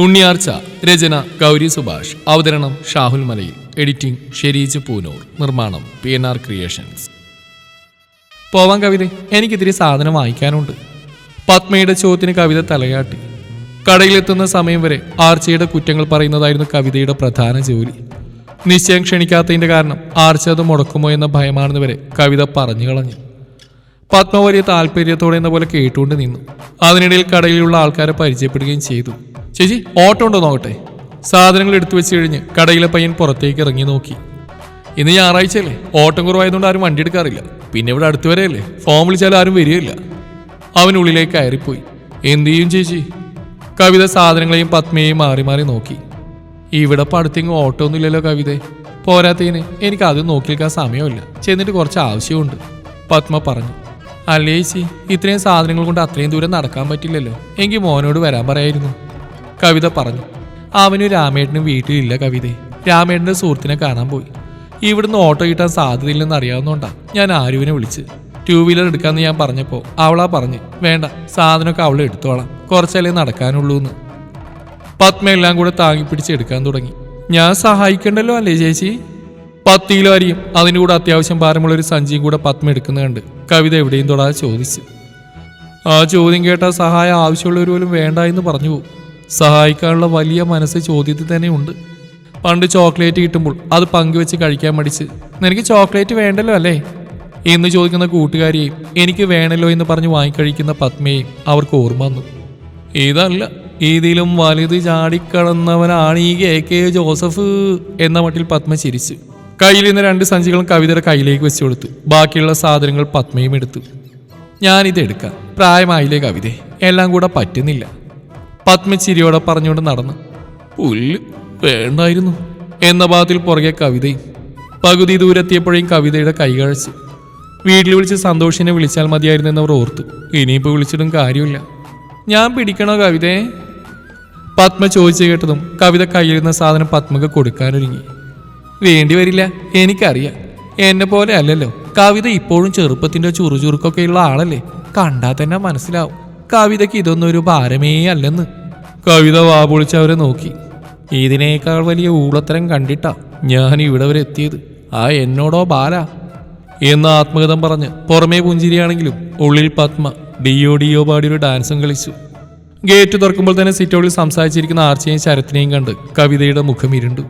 ഉണ്ണിയാർച്ച രചന ഗൗരി സുഭാഷ്. അവതരണം ഷാഹുൽ മലയിൽ. എഡിറ്റിംഗ് ഷെരീജ് പൂനൂർ. നിർമ്മാണം P N R creations. പോവാൻ കവിത എനിക്കിത്തിരി സാധനം വാങ്ങിക്കാനുണ്ട്. പത്മയുടെ ചോദ്യത്തിന് കവിത തലയാട്ടി. കടയിലെത്തുന്ന സമയം വരെ ആർച്ചയുടെ കുറ്റങ്ങൾ പറയുന്നതായിരുന്നു കവിതയുടെ പ്രധാന ജോലി. നിശ്ചയം ക്ഷണിക്കാത്തതിന്റെ കാരണം ആർച്ച അത് മുടക്കുമോ എന്ന ഭയമാണെന്ന് വരെ കവിത പറഞ്ഞു കളഞ്ഞു. പത്മ വലിയ താല്പര്യത്തോടെ എന്ന പോലെ കേട്ടുകൊണ്ട് നിന്നു. അതിനിടയിൽ കടയിലുള്ള ആൾക്കാരെ പരിചയപ്പെടുകയും ചെയ്തു. ചേച്ചി ഓട്ടോ ഉണ്ടോ നോക്കട്ടെ? സാധനങ്ങൾ എടുത്തു വെച്ച് കഴിഞ്ഞ് കടയിലെ പയ്യൻ പുറത്തേക്ക് ഇറങ്ങി നോക്കി. ഇന്ന് ഞായറാഴ്ചയല്ലേ? ഓട്ടം കുറവായതുകൊണ്ട് ആരും വണ്ടി എടുക്കാറില്ല. പിന്നെ ഇവിടെ അടുത്ത് വരെയല്ലേ? ഫോം വിളിച്ചാൽ ആരും വരികയില്ല. അവനുള്ളിലേക്ക് കയറിപ്പോയി. എന്ത് ചെയ്യും ചേച്ചി? കവിത സാധനങ്ങളെയും പത്മയെയും മാറി മാറി നോക്കി. ഇവിടെ പടുത്തെങ്ങും ഓട്ടോ ഒന്നുമില്ലല്ലോ കവിത. പോരാത്തതിന് എനിക്ക് അത് നോക്കി നിൽക്കാൻ സമയമില്ല. ചെന്നിട്ട് കുറച്ച് ആവശ്യമുണ്ട്. പത്മ പറഞ്ഞു. അല്ലേ ചേച്ചി ഇത്രയും സാധനങ്ങൾ കൊണ്ട് അത്രയും ദൂരം നടക്കാൻ പറ്റില്ലല്ലോ. എങ്കിൽ മോനോട് വരാൻ പറയായിരുന്നു. കവിത പറഞ്ഞു. അവന് രാമേട്ടനും വീട്ടിലില്ല കവിതേ. രാമേട്ടന്റെ സുഹൃത്തിനെ കാണാൻ പോയി. ഇവിടുന്ന് ഓട്ടോ കിട്ടാൻ സാധ്യതയില്ലെന്ന് അറിയാവുന്നതുകൊണ്ടാണ് ഞാൻ ആരുവിനെ വിളിച്ച് ടൂ വീലർ എടുക്കാമെന്ന് ഞാൻ പറഞ്ഞപ്പോൾ അവളാ പറഞ്ഞ് വേണ്ട സാധനമൊക്കെ അവളെ എടുത്തോളാം. കുറച്ചല്ലേ നടക്കാനുള്ളൂ എന്ന്. പത്മ എല്ലാം കൂടെ താങ്ങി പിടിച്ച് എടുക്കാൻ തുടങ്ങി. ഞാൻ സഹായിക്കണ്ടല്ലോ അല്ലേ ചേച്ചി? പത്ത് കിലോ അരിയും. അതിന്റെ കൂടെ അത്യാവശ്യം ഭാരമുള്ള ഒരു സഞ്ചിയും കൂടെ പത്മ എടുക്കുന്ന കണ്ട് കവിത എവിടെയും തൊടാതെ ചോദിച്ചു. ആ ചോദ്യം കേട്ടാൽ സഹായം ആവശ്യമുള്ളവർ പോലും വേണ്ട എന്ന് പറഞ്ഞു പോകും. സഹായിക്കാനുള്ള വലിയ മനസ്സ് ചോദ്യത്തിൽ തന്നെ ഉണ്ട് പണ്ട് ചോക്ലേറ്റ് കിട്ടുമ്പോൾ അത് പങ്കുവെച്ച് കഴിക്കാൻ മടിച്ച് നിനക്ക് ചോക്ലേറ്റ് വേണ്ടല്ലോ അല്ലേ? എന്ന് ചോദിക്കുന്ന കൂട്ടുകാരിയെയും എനിക്ക് വേണല്ലോ എന്ന് പറഞ്ഞ് വാങ്ങിക്കഴിക്കുന്ന പത്മയെയും അവർക്ക് ഓർമ്മ വന്നു. ഇതല്ല ഇതിലും വലുത് ചാടിക്കടന്നവനാണ് ഈ കെ. കെ. ജോസഫ് എന്ന മട്ടിൽ പത്മ ചിരിച്ചു കയ്യിൽ നിന്ന് രണ്ട് സഞ്ചികളും കവിതയുടെ കയ്യിലേക്ക് വെച്ചു കൊടുത്തു ബാക്കിയുള്ള സാധനങ്ങൾ പത്മയും എടുത്തു. ഞാനിത് എടുക്കാം. പ്രായമായില്ലേ കവിതേ എല്ലാം കൂടെ പറ്റുന്നില്ല. പത്മ ചിരിയോടെ പറഞ്ഞുകൊണ്ട് നടന്നു. പുല്ല് വേണ്ടായിരുന്നു എന്ന ഭാഗത്തിൽ പുറകെ കവിതയും പകുതി ദൂരെത്തിയപ്പോഴേയും കവിതയുടെ കൈകാഴ്ച വീട്ടിൽ വിളിച്ച് സന്തോഷിനെ വിളിച്ചാൽ മതിയായിരുന്നു എന്നവർ ഓർത്തു. ഇനിയിപ്പോൾ വിളിച്ചിട്ടും കാര്യമില്ല. ഞാൻ പിടിക്കണോ കവിതയെ പത്മ ചോദിച്ചു കേട്ടതും കവിത കയ്യിലിരുന്ന സാധനം പത്മക്ക് കൊടുക്കാനൊരുങ്ങി. വേണ്ടി വരില്ല എനിക്കറിയാം. എന്നെ പോലെ അല്ലല്ലോ. കവിത ഇപ്പോഴും ചെറുപ്പത്തിന്റെ ചുറുചുറുക്കൊക്കെയുള്ള ആളല്ലേ. കണ്ടാൽ തന്നെ മനസ്സിലാവും. കവിതയ്ക്ക് ഇതൊന്നും ഒരു ഭാരമേ അല്ലെന്ന്. കവിത വാപൊളിച്ച് അവരെ നോക്കി. ഇതിനേക്കാൾ വലിയ ഊളത്തരം കണ്ടിട്ടാ ഞാൻ ഇവിടെ വരെ എത്തിയത്. ആ എന്നോടോ ബാല? എന്ന് ആത്മകഥം പറഞ്ഞ് പുറമേ പുഞ്ചിരിയാണെങ്കിലും ഉള്ളിൽ പത്മ ഡിയോ ഡിയോ ഒരു ഡാൻസും കളിച്ചു. ഗേറ്റ് തുറക്കുമ്പോൾ തന്നെ സിറ്റൗളിൽ സംസാരിച്ചിരിക്കുന്ന ആർച്ചയും ശരത്തിനെയും കണ്ട് കവിതയുടെ മുഖം ഇരുണ്ടു.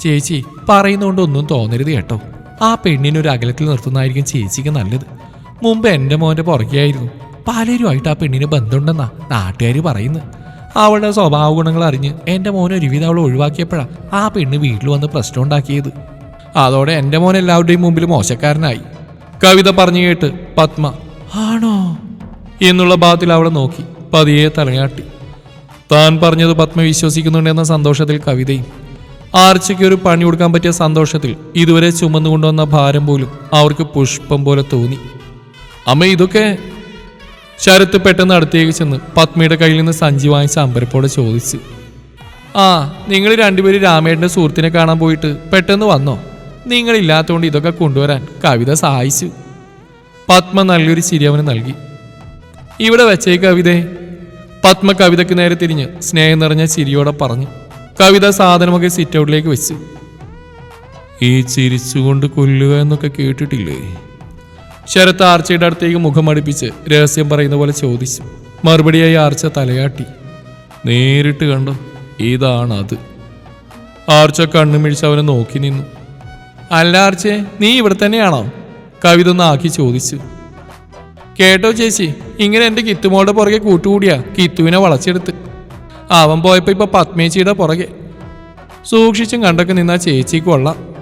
ചേച്ചി പറയുന്നതുകൊണ്ട് ഒന്നും തോന്നരുത് കേട്ടോ. ആ പെണ്ണിനൊരു അകലത്തിൽ നിർത്തുന്നതായിരിക്കും ചേച്ചിക്ക് നല്ലത്. മുമ്പ് എന്റെ മോന്റെ പുറകെയായിരുന്നു. പലരുമായിട്ട് ആ പെണ്ണിന് ബന്ധമുണ്ടെന്നാ നാട്ടുകാർ പറയുന്നു. അവളുടെ സ്വഭാവ ഗുണങ്ങൾ അറിഞ്ഞ് എന്റെ മോൻ ഒരുവിധം അവൾ ഒഴിവാക്കിയപ്പോഴാണ് ആ പെണ്ണ് വീട്ടിൽ വന്ന് പ്രശ്നം ഉണ്ടാക്കിയത്. അതോടെ എന്റെ മോൻ എല്ലാവരുടെയും മുമ്പിൽ മോശക്കാരനായി. കവിത പറഞ്ഞു കേട്ട് പത്മ ആണോ? എന്നുള്ള ഭാഗത്തിൽ അവളെ നോക്കി പതിയെ തലയാട്ടി. താൻ പറഞ്ഞത് പത്മ വിശ്വസിക്കുന്നുണ്ടെന്ന സന്തോഷത്തിൽ കവിതയും. ആർച്ചയ്ക്ക് ഒരു പണി കൊടുക്കാൻ പറ്റിയ സന്തോഷത്തിൽ ഇതുവരെ ചുമന്നുകൊണ്ടുവന്ന ഭാരം പോലും അവർക്ക് പുഷ്പം പോലെ തോന്നി. അമ്മ ഇതൊക്കെ ശരത്ത് പെട്ടെന്ന് അടുത്തേക്ക് ചെന്ന് പത്മിയുടെ കയ്യിൽ നിന്ന് സഞ്ചി വാങ്ങിച്ച അമ്പരപ്പോടെ ചോദിച്ചു. ആ നിങ്ങൾ രണ്ടുപേരും രാമേട്ടന്റെ സുഹൃത്തിനെ കാണാൻ പോയിട്ട് പെട്ടെന്ന് വന്നോ? നിങ്ങളില്ലാത്തതുകൊണ്ട് ഇതൊക്കെ കൊണ്ടുവരാൻ കവിത സഹായിച്ചു. പത്മ നല്ലൊരു ചിരി അവന് നൽകി. ഇവിടെ വെച്ചേ കവിതേ. പത്മ കവിതയ്ക്ക് നേരെ തിരിഞ്ഞ് സ്നേഹം നിറഞ്ഞ ചിരിയോടെ പറഞ്ഞു. കവിത സാധനമൊക്കെ സിറ്റ് ഔട്ടിലേക്ക് വെച്ചു. ഈ ചിരിച്ചുകൊണ്ട് കൊല്ലുക എന്നൊക്കെ കേട്ടിട്ടില്ലേ? ശരത്ത് ആർച്ചയുടെ അടുത്തേക്ക് മുഖം അടുപ്പിച്ച് രഹസ്യം പറയുന്ന പോലെ ചോദിച്ചു. മറുപടിയായി ആർച്ച തലയാട്ടി. നേരിട്ട് കണ്ടോ? ഇതാണ് അത് ആർച്ച കണ്ണു മിഴിച്ച് അവനെ നോക്കി നിന്നു. അല്ല ആർച്ചേ നീ ഇവിടെ തന്നെയാണോ? കവിത ഒന്ന് ആക്കി ചോദിച്ചു. കേട്ടോ ചേച്ചി ഇങ്ങനെ എന്റെ കിത്തുമോളുടെ പുറകെ കൂട്ടുകൂടിയാ കിത്തുവിനെ വളച്ചെടുത്ത്. അവൻ പോയപ്പോ ഇപ്പൊ പത്മേച്ചിയുടെ പുറകെ. സൂക്ഷിച്ചും കണ്ടൊക്കെ നിന്നാ ചേച്ചിക്ക് കൊള്ളാം.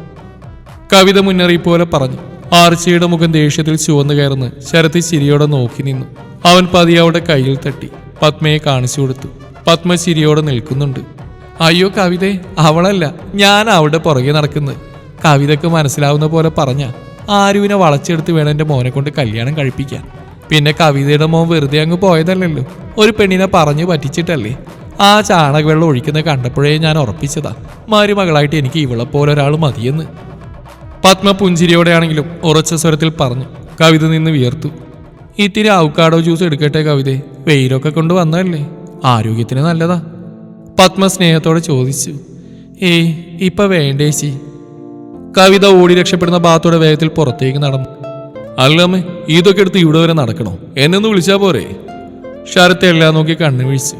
കവിത മുന്നറിയിപ്പ് പോലെ പറഞ്ഞു. ആർച്ചയുടെ മുഖം ദേഷ്യത്തിൽ ചുവന്നു കയറുന്ന് ശരത്തി ചിരിയോടെ നോക്കി നിന്നു. അവൻ പതി അവളുടെ കയ്യിൽ തട്ടി പത്മയെ കാണിച്ചു കൊടുത്തു. പത്മ ചിരിയോടെ നിൽക്കുന്നുണ്ട്. അയ്യോ കവിത അവളല്ല. ഞാൻ അവളുടെ പുറകെ നടക്കുന്നത്. കവിതക്ക് മനസ്സിലാവുന്ന പോലെ പറഞ്ഞ ആരുവിനെ വളച്ചെടുത്ത് വേണം എന്റെ മോനെ കൊണ്ട് കല്യാണം കഴിപ്പിക്കാൻ. പിന്നെ കവിതയുടെ മോൻ വെറുതെ അങ്ങ് പോയതല്ലല്ലോ. ഒരു പെണ്ണിനെ പറഞ്ഞു പറ്റിച്ചിട്ടല്ലേ? ആ ചാണകവെള്ളം ഒഴിക്കുന്ന കണ്ടപ്പോഴേ ഞാൻ ഉറപ്പിച്ചതാ. മരുമകളായിട്ട് എനിക്ക് ഇവളെ പോലെ മതിയെന്ന്. പത്മ പുഞ്ചിരിയോടെയാണെങ്കിലും ഉറച്ച സ്വരത്തിൽ പറഞ്ഞു. കവിത നിന്ന് വിയർത്തു. ഇത്തിരി ഔക്കാടോ ജ്യൂസ് എടുക്കട്ടെ കവിതേ. വെയിലൊക്കെ കൊണ്ട് വന്നതല്ലേ? ആരോഗ്യത്തിന് നല്ലതാ. പത്മ സ്നേഹത്തോടെ ചോദിച്ചു. ഏയ് ഇപ്പൊ വേണ്ടേച്ചി കവിത ഓടി രക്ഷപ്പെടുന്ന ഭാഗത്തോടെ വേഗത്തിൽ പുറത്തേക്ക് നടന്നു. അല്ലമ്മേ ഇതൊക്കെ എടുത്ത് ഇവിടെ വരെ നടക്കണോ? എന്നൊന്ന് വിളിച്ചാൽ വിളിച്ചാ പോരെ? ശരത്തെ എല്ലാം നോക്കി കണ്ണു വീഴ്ചു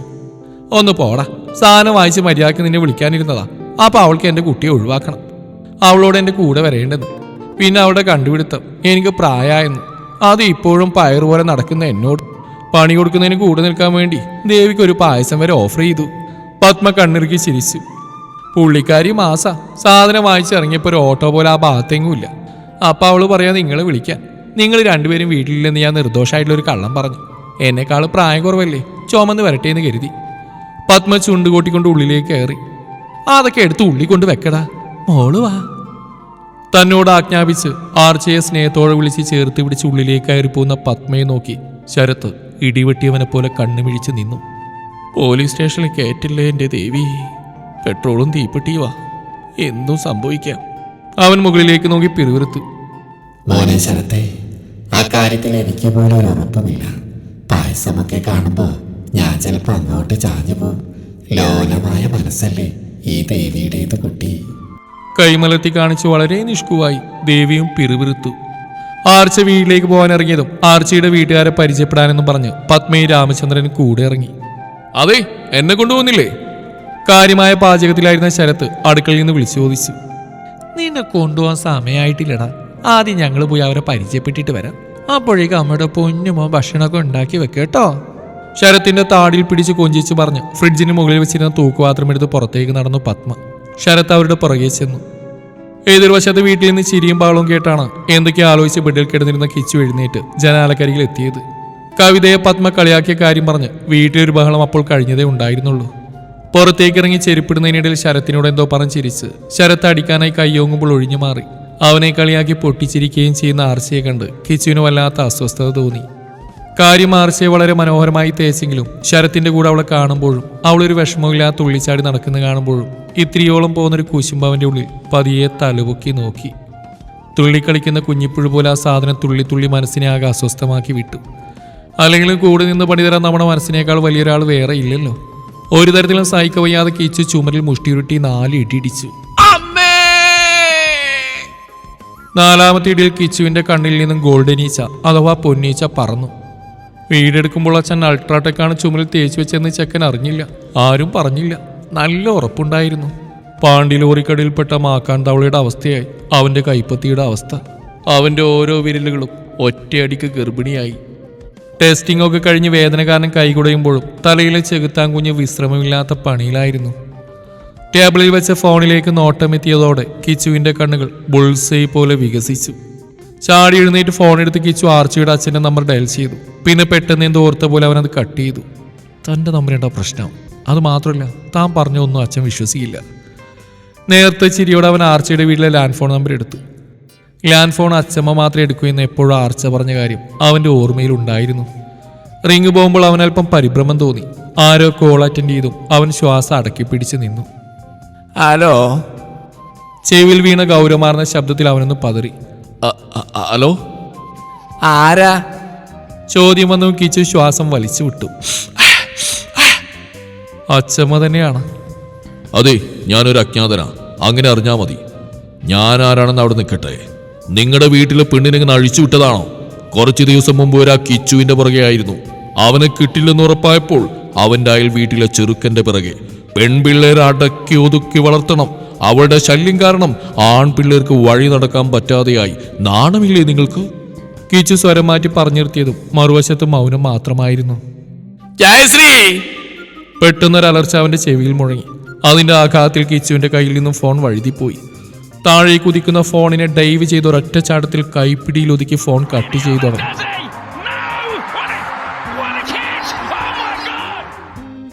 ഒന്ന് പോടാ. സാധനം വായിച്ച് മര്യാദയ്ക്ക് നിന്നെ വിളിക്കാനിരുന്നതാ. അപ്പൊ അവൾക്ക് എന്റെ കുട്ടിയെ ഒഴിവാക്കണം. അവളോട് എന്റെ കൂടെ വരേണ്ടത്. പിന്നെ അവളുടെ കണ്ടുപിടുത്തം എനിക്ക് പ്രായമായെന്ന് അത് ഇപ്പോഴും പയർ പോലെ നടക്കുന്ന എന്നോട്. പണി കൊടുക്കുന്നതിന് കൂടെ നിൽക്കാൻ വേണ്ടി ദേവിക്ക് ഒരു പായസം വരെ ഓഫർ ചെയ്തു. പത്മ കണ്ണിറുക്കി ചിരിച്ചു. പുള്ളിക്കാരി മാസ സാധനം വാങ്ങിച്ചിറങ്ങിയപ്പോൾ ഒരു ഓട്ടോ പോലെ ആ ഭാഗത്തെങ്ങുമില്ല അപ്പം അവൾ പറയാം നിങ്ങളെ വിളിക്കാൻ. നിങ്ങൾ രണ്ടുപേരും വീട്ടിലില്ലെന്ന് ഞാൻ നിർദോഷമായിട്ടുള്ളൊരു കള്ളം പറഞ്ഞു. എന്നെക്കാൾ പ്രായം കുറവല്ലേ? ചുമന്ന് വരട്ടെ എന്ന് കരുതി. പത്മ ചുണ്ടുകൂട്ടിക്കൊണ്ട് ഉള്ളിലേക്ക് കയറി. അതൊക്കെ എടുത്ത് ഉള്ളിക്കൊണ്ട് വെക്കടാ. മോൾ വാ. തന്നോട് ആജ്ഞാപിച്ച് ആർച്ചയെ സ്നേഹത്തോടെ വിളിച്ച് ചേർത്ത് പിടിച്ച് ഉള്ളിലേക്ക് കയറിപ്പോകുന്ന പത്മയെ നോക്കി ശരത്ത് ഇടിവെട്ടിയവനെ പോലെ കണ്ണുമിഴിച്ച് നിന്നു. പോലീസ് സ്റ്റേഷനിൽ കയറ്റില്ലേ എന്റെ ദേവി? പെട്രോളും തീപ്പെട്ടിയുവാ എന്തും സംഭവിക്കാം. അവൻ മുകളിലേക്ക് നോക്കി പിറുവിറുത്തു മോനെ ശരത്തെ ആ കാര്യത്തിൽ എനിക്ക് പോലും ഒരു ഉറപ്പുമില്ല പായസമൊക്കെ കാണുമ്പോ ഞാൻ ചിലപ്പോ അങ്ങോട്ട് ചാഞ്ഞു പോകും. ലോലമായ മനസ്സല്ലേ ഈ ദേവിയുടേത് കുട്ടി? കൈമലർത്തി കാണിച്ച് വളരെ നിഷ്കുവായി ദേവിയും പിറുപിറുത്തു. ആർച്ച വീട്ടിലേക്ക് പോകാൻ ഇറങ്ങിയതും ആർച്ചയുടെ വീട്ടുകാരെ പരിചയപ്പെടാനെന്നും പറഞ്ഞ് പത്മയും രാമചന്ദ്രൻ കൂടെ ഇറങ്ങി. അതെ എന്നെ കൊണ്ടുപോകുന്നില്ലേ കാര്യമായ പാചകത്തിലായിരുന്ന ശരത്ത് അടുക്കളയിൽ നിന്ന് വിളിച്ചു ചോദിച്ചു. നിന്നെ കൊണ്ടുപോകാൻ സമയമായിട്ടില്ലടാ ആദ്യം ഞങ്ങൾ പോയി അവരെ പരിചയപ്പെട്ടിട്ട് വരാം. അപ്പോഴേക്കും അമ്മയുടെ പൊന്നുമോ ഭക്ഷണമൊക്കെ ഉണ്ടാക്കി വെക്കേട്ടോ ശരത്തിന്റെ താടിയിൽ പിടിച്ച് കൊഞ്ചിച്ച് പറഞ്ഞ് ഫ്രിഡ്ജിന് മുകളിൽ വെച്ചിരുന്ന തൂക്കുപാത്രം എടുത്ത് പുറത്തേക്ക് നടന്നു പത്മ. ശരത്ത് അവരുടെ പുറകെ ചെന്നു. എതിർവശത്ത് വീട്ടിൽ നിന്ന് ചിരിയും പാളവും കേട്ടാണ് എന്തൊക്കെ ആലോചിച്ച് ബെഡിൽ കിടന്നിരുന്ന കിച്ചു എഴുന്നേറ്റ് ജനാലക്കരികിൽ എത്തിയത്. കവിതയെ പത്മ കളിയാക്കിയ കാര്യം പറഞ്ഞ് വീട്ടിലൊരു ബഹളം അപ്പോൾ കഴിഞ്ഞതേ ഉണ്ടായിരുന്നുള്ളൂ. പുറത്തേക്ക് ഇറങ്ങി ചെരുപ്പിടുന്നതിനിടയിൽ ശരത്തിനോട് എന്തോ പറഞ്ഞ് ചിരിച്ച് ശരത്ത് അടിക്കാനായി കയ്യോങ്ങുമ്പോൾ ഒഴിഞ്ഞു മാറി. അവനെ കളിയാക്കി പൊട്ടിച്ചിരിക്കുകയും ചെയ്യുന്ന ആർച്ചയെ കണ്ട് കിച്ചുവിന് വല്ലാത്ത അസ്വസ്ഥത തോന്നി. കാര്യം ആർച്ചയെ വളരെ മനോഹരമായി തേച്ചെങ്കിലും ശരത്തിന്റെ കൂടെ അവളെ കാണുമ്പോഴും അവളൊരു വിഷമമില്ലാത്ത തുള്ളിച്ചാടി നടക്കുന്ന കാണുമ്പോഴും ഇത്തിരിയോളം പോകുന്നൊരു കുശുമ്പ് അവന്റെ ഉള്ളിൽ പതിയെ തലപൊക്കി നോക്കി. തുള്ളിക്കളിക്കുന്ന കുഞ്ഞിപ്പുഴു പോലെ ആ സാധനം തുള്ളി തുള്ളി മനസ്സിനെ ആകെ അസ്വസ്ഥമാക്കി വിട്ടു. അല്ലെങ്കിലും കൂടെ നിന്ന് പണിതരാൻ നമ്മുടെ മനസ്സിനേക്കാൾ വലിയൊരാൾ വേറെ ഇല്ലല്ലോ. ഒരു തരത്തിലും സഹിക്ക വയ്യാതെ കീച്ച് ചുമരിൽ മുഷ്ടിയുരുട്ടി നാല് ഇടിയിടിച്ചു നാലാമത്തെ ഇടിയിൽ കിച്ചുവിന്റെ കണ്ണിൽ നിന്നും ഗോൾഡനീച്ച അഥവാ പൊന്നീച്ച പറന്നു. വീടെടുക്കുമ്പോൾ അച്ഛൻ അൾട്രാടെക്കാണ് ചുമലിൽ തേച്ച് വെച്ചെന്ന് ചെക്കൻ അറിഞ്ഞില്ല. ആരും പറഞ്ഞില്ല. നല്ല ഉറപ്പുണ്ടായിരുന്നു. പാണ്ടി ലോറിക്കടയിൽപ്പെട്ട മാക്കാൻ തവളയുടെ അവസ്ഥയായി. അവന്റെ കൈപ്പത്തിയുടെ അവസ്ഥ. അവന്റെ ഓരോ വിരലുകളും ഒറ്റയടിക്ക് ഗർഭിണിയായി. ടെസ്റ്റിംഗ് ഒക്കെ കഴിഞ്ഞ് വേദന കാരണം കൈകുടയുമ്പോഴും തലയിലെ ചെകുത്താൻ കുഞ്ഞ് വിശ്രമമില്ലാത്ത പണിയിലായിരുന്നു. ടേബിളിൽ വെച്ച ഫോണിലേക്ക് നോട്ടമെത്തിയതോടെ കിച്ചുവിന്റെ കണ്ണുകൾ ബുൾസൈ പോലെ വികസിച്ചു. ചാടി എഴുന്നേറ്റ് ഫോണെടുത്ത് കിച്ചു ആർച്ചിയുടെ അച്ഛന്റെ നമ്പർ ഡയൽ ചെയ്തു. പിന്നെ പെട്ടെന്ന് എന്തോ ഓർത്ത പോലെ അവനത് കട്ട് ചെയ്തു. തന്റെ നമ്പരേണ്ട പ്രശ്നം. അത് മാത്രമല്ല താൻ പറഞ്ഞൊന്നും അച്ഛൻ വിശ്വസിക്കില്ല. നേരത്തെ ചിരിയോടെ അവൻ ആർച്ചയുടെ വീട്ടിലെ ലാൻഡ് ഫോൺ നമ്പർ എടുത്തു. ലാൻഡ് ഫോൺ അച്ഛമ്മ മാത്രമേ എടുക്കൂ എന്ന് എപ്പോഴും ആർച്ച പറഞ്ഞ കാര്യം അവന്റെ ഓർമ്മയിൽ ഉണ്ടായിരുന്നു. റിങ് പോകുമ്പോൾ അവൻ അല്പം പരിഭ്രമം തോന്നി. ആരോ കോൾ അറ്റൻഡ് ചെയ്തും അവൻ ശ്വാസം അടക്കി പിടിച്ച് നിന്നു. ഹലോ? ചെവിൽ വീണ ഗൗരവമാർന്ന ശബ്ദത്തിൽ അവനൊന്ന് പതറി. "അ- അ- ഹലോ? ആരാ? ചോദ്യം വന്നു കിച്ചു ശ്വാസം വലിച്ചു വിട്ടു. അച്ഛമ്മ തന്നെയാണ്. അതെ ഞാനൊരു അജ്ഞാതനാ. അങ്ങനെ അറിഞ്ഞാ മതി. ഞാൻ ആരാണെന്ന് അവിടെ നിൽക്കട്ടെ. നിങ്ങളുടെ വീട്ടിലെ പെണ്ണിനെ അഴിച്ചു വിട്ടതാണോ? കുറച്ചു ദിവസം മുമ്പ് ഒരു കിച്ചുവിന്റെ പുറകെ ആയിരുന്നു. അവന് കിട്ടില്ലെന്ന് ഉറപ്പായപ്പോൾ അവന്റെ അയൽ വീട്ടിലെ ചെറുക്കന്റെ പിറകെ. പെൺപിള്ളേരെ അടക്കി ഒതുക്കി വളർത്തണം. അവളുടെ ശല്യം കാരണം ആൺപിള്ളേർക്ക് വഴി നടക്കാൻ പറ്റാതെയായി. നാണമില്ലേ നിങ്ങൾക്ക്? കിച്ചു സ്വരം മാറ്റി പറഞ്ഞു നിർത്തിയതും മറുവശത്ത് മൗനം മാത്രമായിരുന്നു. ജയശ്രീ! പെട്ടെന്നൊരലർച്ച അവന്റെ ചെവിയിൽ മുഴങ്ങി. അതിന്റെ ആഘാതത്തിൽ കിച്ചുവിന്റെ കയ്യിൽ നിന്നും ഫോൺ വഴുതിപ്പോയി. താഴെ കുതിക്കുന്ന ഫോണിനെ ഡൈവ് ചെയ്ത ഒരൊറ്റ ചാട്ടത്തിൽ കൈപ്പിടിയിൽ ഒതുക്കി ഫോൺ കട്ട് ചെയ്തു തുടങ്ങി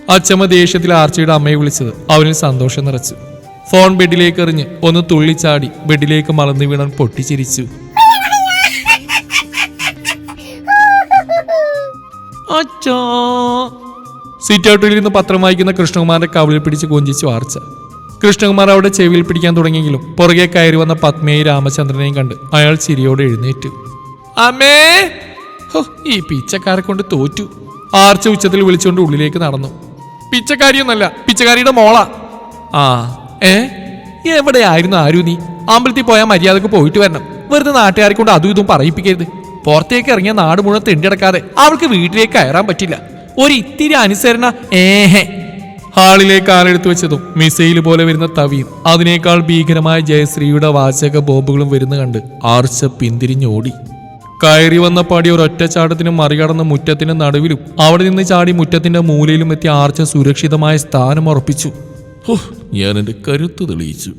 അച്ചമ്മ ദേഷ്യത്തിൽ ആർച്ചയുടെ അമ്മയെ വിളിച്ചത് അവനിൽ സന്തോഷം നിറച്ചു. ഫോൺ ബെഡിലേക്ക് എറിഞ്ഞ് ഒന്ന് തുള്ളിച്ചാടി ബെഡിലേക്ക് മറന്നു വീണാൻ പൊട്ടിച്ചിരിച്ചു. അച്ഛാ സീറ്റ് പത്രം വായിക്കുന്ന കൃഷ്ണകുമാറിന്റെ കവിളിൽ പിടിച്ച് കൊഞ്ചിച്ചു വാർച്ച. കൃഷ്ണകുമാർ അവിടെ ചെവിയിൽ പിടിക്കാൻ തുടങ്ങിയെങ്കിലും പുറകെ കയറി വന്ന പത്മയെയും രാമചന്ദ്രനെയും കണ്ട് അയാൾ ചിരിയോടെ എഴുന്നേറ്റു. അമ്മേ! ഈ പിച്ചക്കാരെ കൊണ്ട് തോറ്റു. ആർച്ച ഉച്ചത്തിൽ വിളിച്ചുകൊണ്ട് ഉള്ളിലേക്ക് നടന്നു. പിച്ചക്കാരിയൊന്നല്ല പിച്ചക്കാരിയുടെ മോളാ. ആ ഏ? എവിടെയായിരുന്നു ആരു നീ? അമ്പലത്തിൽ പോയാൽ മര്യാദയ്ക്ക് പോയിട്ട് വരണം. വെറുതെ നാട്ടുകാരെ കൊണ്ട് അതും ഇതും പറയിപ്പിക്കരുത്. പുറത്തേക്ക് ഇറങ്ങിയ നാട് മുഴുവൻ തെണ്ടിടക്കാതെ അവൾക്ക് വീട്ടിലേക്ക് കയറാൻ പറ്റില്ല. ഒരു ഇത്തിരി അനുസരണ ഏഹേ. ഹാളിലേക്ക് കാലെടുത്ത് വെച്ചതും മിസൈൽ പോലെ വരുന്ന തവിയും. അതിനേക്കാൾ ഭീകരമായ ജയശ്രീയുടെ വാചക ബോംബുകളും വരുന്ന കണ്ട് ആർച്ച പിന്തിരിഞ്ഞോടി. കയറി വന്ന പടി ഒരൊറ്റ ചാട്ടത്തിനും മറികടന്ന മുറ്റത്തിന്റെ നടുവിലും അവിടെ നിന്ന് ചാടി മുറ്റത്തിന്റെ മൂലയിലും എത്തി ആർച്ച സുരക്ഷിതമായ സ്ഥാനം ഉറപ്പിച്ചു. ഓഹ് ഞാൻ എന്റെ കരുത്ത് തെളിയിച്ചു.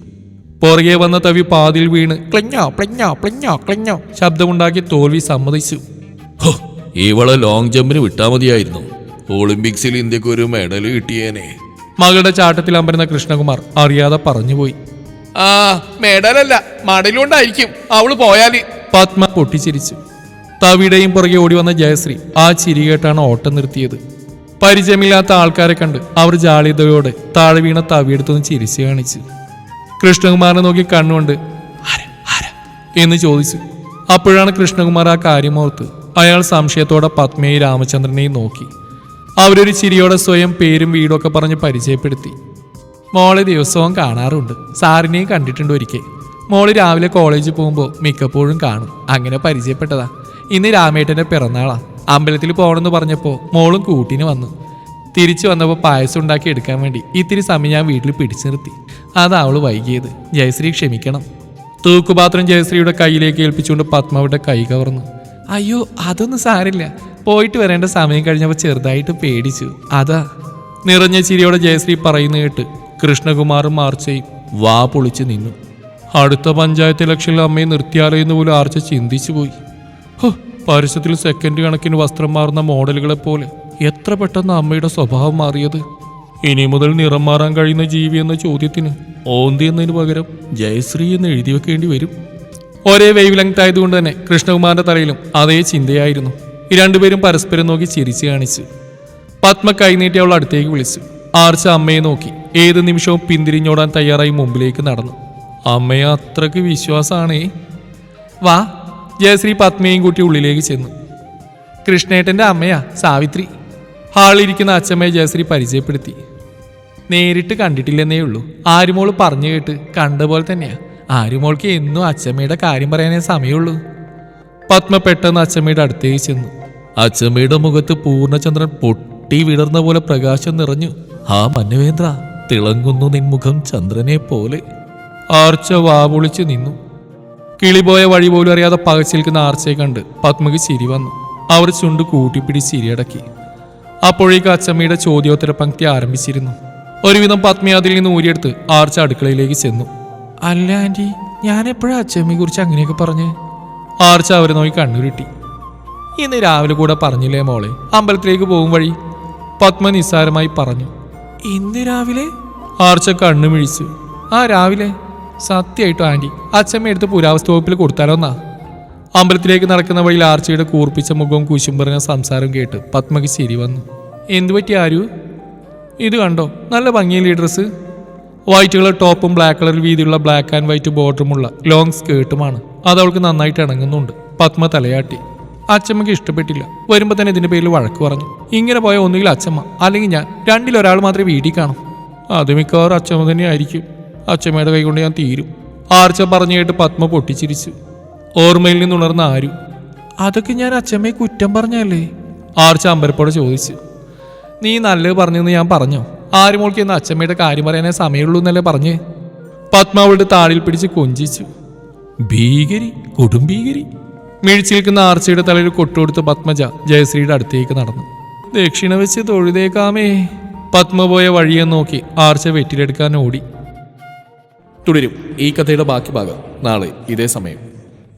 പുറകെ വന്ന തവി പാതിൽ വീണ് ക്ലഞ്ഞോ പ്ലഞ്ഞോ പ്ലഞ്ഞോ ക്ലഞ്ഞോ. ശബ്ദമുണ്ടാക്കി തോൽവി സമ്മതിച്ചു. ഹോ, ഇവളെ ലോങ് ജമ്പിന് വിട്ടാ മതിയായിരുന്നു. ഒളിമ്പിക്സിൽ ഇന്ത്യയ്ക്ക് ഒരു മെഡൽ കിട്ടിയേനെ. മകളുടെ ചാട്ടത്തിൽ അമ്പരുന്ന കൃഷ്ണകുമാർ അറിയാതെ പറഞ്ഞുപോയി. ആ മെഡലല്ല മടലുകൊണ്ടായിരിക്കും അവൾ പോയാൽ. പത്മ പൊട്ടിച്ചിരിച്ചു. തവിടെയും പുറകെ ഓടി വന്ന ജയശ്രീ ആ ചിരി കേട്ടാണ് ഓട്ടം നിർത്തിയത്. പരിചയമില്ലാത്ത ആൾക്കാരെ കണ്ട് അവർ ജാളിതയോടെ താഴെ വീണ തവിയെടുത്തൊന്ന് ചിരിച്ചു കാണിച്ചു. കൃഷ്ണകുമാറിനെ നോക്കി കണ്ണുകൊണ്ട്? എന്ന് ചോദിച്ചു. അപ്പോഴാണ് കൃഷ്ണകുമാർ ആ കാര്യം ഓർത്ത് അയാൾ സംശയത്തോടെ പത്മയെയും രാമചന്ദ്രനെയും നോക്കി. അവരൊരു ചിരിയോടെ സ്വയം പേരും വീടൊക്കെ പറഞ്ഞ് പരിചയപ്പെടുത്തി. മോളെ ദിവസവും കാണാറുണ്ട്. സാറിനെയും കണ്ടിട്ടുണ്ട് ഒരിക്കൽ. മോൾ രാവിലെ കോളേജിൽ പോകുമ്പോൾ മിക്കപ്പോഴും കാണും. അങ്ങനെ പരിചയപ്പെട്ടതാ. ഇന്ന് രാമേട്ടന്റെ പിറന്നാളാ. അമ്പലത്തിൽ പോകണമെന്ന് പറഞ്ഞപ്പോൾ മോളും കൂട്ടിന് വന്നു. തിരിച്ചു വന്നപ്പോൾ പായസം ഉണ്ടാക്കി എടുക്കാൻ വേണ്ടി ഇത്തിരി സമയം ഞാൻ വീട്ടിൽ പിടിച്ചു നിർത്തി. അത് അവൾ വൈകിയത്. ജയശ്രീ ക്ഷമിക്കണം. തൂക്കുപാത്രം ജയശ്രീയുടെ കയ്യിലേക്ക് ഏൽപ്പിച്ചുകൊണ്ട് പത്മാവിടെ കൈ കവർന്നു. അയ്യോ അതൊന്നും സാരില്ല പോയിട്ട് വരേണ്ട സമയം കഴിഞ്ഞപ്പോൾ ചെറുതായിട്ട് പേടിച്ചു. അതാ. നിറഞ്ഞ ചിരിയോടെ ജയശ്രീ പറയുന്ന കേട്ട് കൃഷ്ണകുമാറും ആർച്ചയും വാ പൊളിച്ച് നിന്നു. അടുത്ത പഞ്ചായത്ത് ഇലക്ഷനിൽ അമ്മയെ നിർത്തിയാലോ എന്ന് പോലും ആർച്ച ചിന്തിച്ചു പോയി. ഹോ, പരസ്യത്തിൽ സെക്കൻഡ് കണക്കിന് വസ്ത്രം മാറുന്ന മോഡലുകളെ പോലെ എത്ര പെട്ടെന്ന് അമ്മയുടെ സ്വഭാവം മാറിയത്? ഇനി മുതൽ നിറം മാറാൻ കഴിയുന്ന ജീവി എന്ന ചോദ്യത്തിന് ഓന്തി എന്നതിന് പകരം ജയശ്രീ എന്ന് എഴുതി വെക്കേണ്ടി വരും. ഒരേ വേവ് ലെങ്ത് ആയതുകൊണ്ട് തന്നെ കൃഷ്ണകുമാറിന്റെ തലയിലും അതേ ചിന്തയായിരുന്നു. രണ്ടുപേരും പരസ്പരം നോക്കി ചിരിച്ചു കാണിച്ചു. പത്മ കൈനീട്ടി അവൾ അടുത്തേക്ക് വിളിച്ചു. ആർച്ച അമ്മയെ നോക്കി ഏത് നിമിഷവും പിന്തിരിഞ്ഞോടാൻ തയ്യാറായി മുമ്പിലേക്ക് നടന്നു. അമ്മയെ അത്രയ്ക്ക് വിശ്വാസമാണേ. വാ ജയശ്രീ പത്മയും കൂട്ടി ഉള്ളിലേക്ക് ചെന്നു. കൃഷ്ണേട്ടന്റെ അമ്മയാ സാവിത്രി. ഹാളിലിരിക്കുന്ന അച്ഛമ്മയെ ജയശ്രീ പരിചയപ്പെടുത്തി. നേരിട്ട് കണ്ടിട്ടില്ലെന്നേ ഉള്ളൂ. ആരുമോൾ പറഞ്ഞു കേട്ട് കണ്ട പോലെ തന്നെയാ. ആരുമോൾക്ക് എന്നും അച്ഛമ്മയുടെ കാര്യം പറയാനേ സമയമുള്ളൂ. പത്മ പെട്ടെന്ന് അച്ഛമ്മയുടെ അടുത്തേക്ക് ചെന്നു. അച്ഛമ്മയുടെ മുഖത്ത് പൂർണചന്ദ്രൻ പൊട്ടി വിടർന്ന പോലെ പ്രകാശം നിറഞ്ഞു. ആ മന്നവേന്ദ്ര തിളങ്ങുന്നു നിൻമുഖം ചന്ദ്രനെ പോലെ. ആർച്ച വാവൊളിച്ചു നിന്നു. കിളിപോയ വഴി പോലും അറിയാതെ പകച്ചിൽക്കുന്ന ആർച്ചയെ കണ്ട് പത്മക്ക് ചിരി വന്നു. അവർ ചുണ്ട് കൂട്ടിപ്പിടിച്ച് ചിരിയടക്കി. അപ്പോഴേക്ക് അച്ചമ്മയുടെ ചോദ്യോത്തര പങ്ക്തി ആരംഭിച്ചിരുന്നു. ഒരുവിധം പത്മി അതിൽ നിന്ന് ഊരിയെടുത്ത് ആർച്ച അടുക്കളയിലേക്ക് ചെന്നു. അല്ല ആന്റി ഞാൻ എപ്പോഴാ അച്ചമ്മയെ കുറിച്ച് അങ്ങനെയൊക്കെ പറഞ്ഞ്? ആർച്ച അവരെ നോക്കി കണ്ണുരുട്ടി. ഇന്ന് രാവിലെ കൂടെ പറഞ്ഞില്ലേ മോളെ അമ്പലത്തിലേക്ക് പോകും വഴി? പത്മ നിസ്സാരമായി പറഞ്ഞു. ഇന്ന് രാവിലെ? ആർച്ച കണ്ണു മിഴിച്ചു ആ രാവിലെ? സത്യമായിട്ടും ആന്റി അച്ചമ്മ എടുത്ത് പുരാവസ്തു വകുപ്പിൽ കൊടുത്താലോന്നാ അമ്പലത്തിലേക്ക് നടക്കുന്ന വഴിയിൽ ആർച്ചയുടെ കൂർപ്പിച്ച മുഖവും കുശുംബറിഞ്ഞ സംസാരം കേട്ട് പത്മക്ക് ശരി വന്നു എന്തുപറ്റി ആരു? ഇത് കണ്ടോ? നല്ല ഭംഗിയില്ലേ ഡ്രസ്സ്? വൈറ്റ് കളർ ടോപ്പും ബ്ലാക്ക് കളർ വീതിയുള്ള ബ്ലാക്ക് ആൻഡ് വൈറ്റ് ബോർഡറുമുള്ള ലോങ് സ്കേർട്ടുമാണ് അത് അവൾക്ക് നന്നായിട്ട് ഇണങ്ങുന്നുണ്ട്. പത്മ തലയാട്ടി. അച്ചമ്മയ്ക്ക് ഇഷ്ടപ്പെട്ടില്ല. വരുമ്പോൾ തന്നെ ഇതിന്റെ പേരിൽ വഴക്ക് പറഞ്ഞു. ഇങ്ങനെ പോയ ഒന്നുകിൽ അച്ചമ്മ അല്ലെങ്കിൽ ഞാൻ. രണ്ടിലൊരാൾ മാത്രമേ വീട്ടിൽ കാണും. അത് മിക്കവാറും അച്ചമ്മ തന്നെ ആയിരിക്കും അച്ചമ്മയുടെ കൈ കൊണ്ട് ഞാൻ തീരും. ആർച്ച പറഞ്ഞു കേട്ട് പത്മ പൊട്ടിച്ചിരിച്ചു. ഓർമ്മയിൽ നിന്നുണർന്ന ആരു? അതൊക്കെ ഞാൻ അച്ഛമ്മയെ കുറ്റം പറഞ്ഞല്ലേ? ആർച്ച അമ്പരപ്പോടെ ചോദിച്ചു. നീ നല്ലത് പറഞ്ഞെന്ന് ഞാൻ പറഞ്ഞോ? ആരുമോൾക്ക് ഇന്ന് അച്ഛമ്മയുടെ കാര്യം പറയാനേ സമയമുള്ളൂ എന്നല്ലേ പറഞ്ഞ്? പത്മാവളുടെ താടിയിൽ പിടിച്ച് കൊഞ്ചിച്ചു. ഭീകരി കൊടുംഭീകരി മിഴിച്ചു നിൽക്കുന്ന ആർച്ചയുടെ തലയിൽ കൊട്ടുകൊടുത്ത് പത്മജ ജയശ്രീയുടെ അടുത്തേക്ക് നടന്നു. ദക്ഷിണ വെച്ച് തൊഴുതേക്കാമേ. പത്മ പോയ വഴിയെ നോക്കി ആർച്ച വെറ്റിലെടുക്കാൻ ഓടി. തുടരും ഈ കഥയുടെ ബാക്കി ഭാഗം നാളെ ഇതേ സമയം.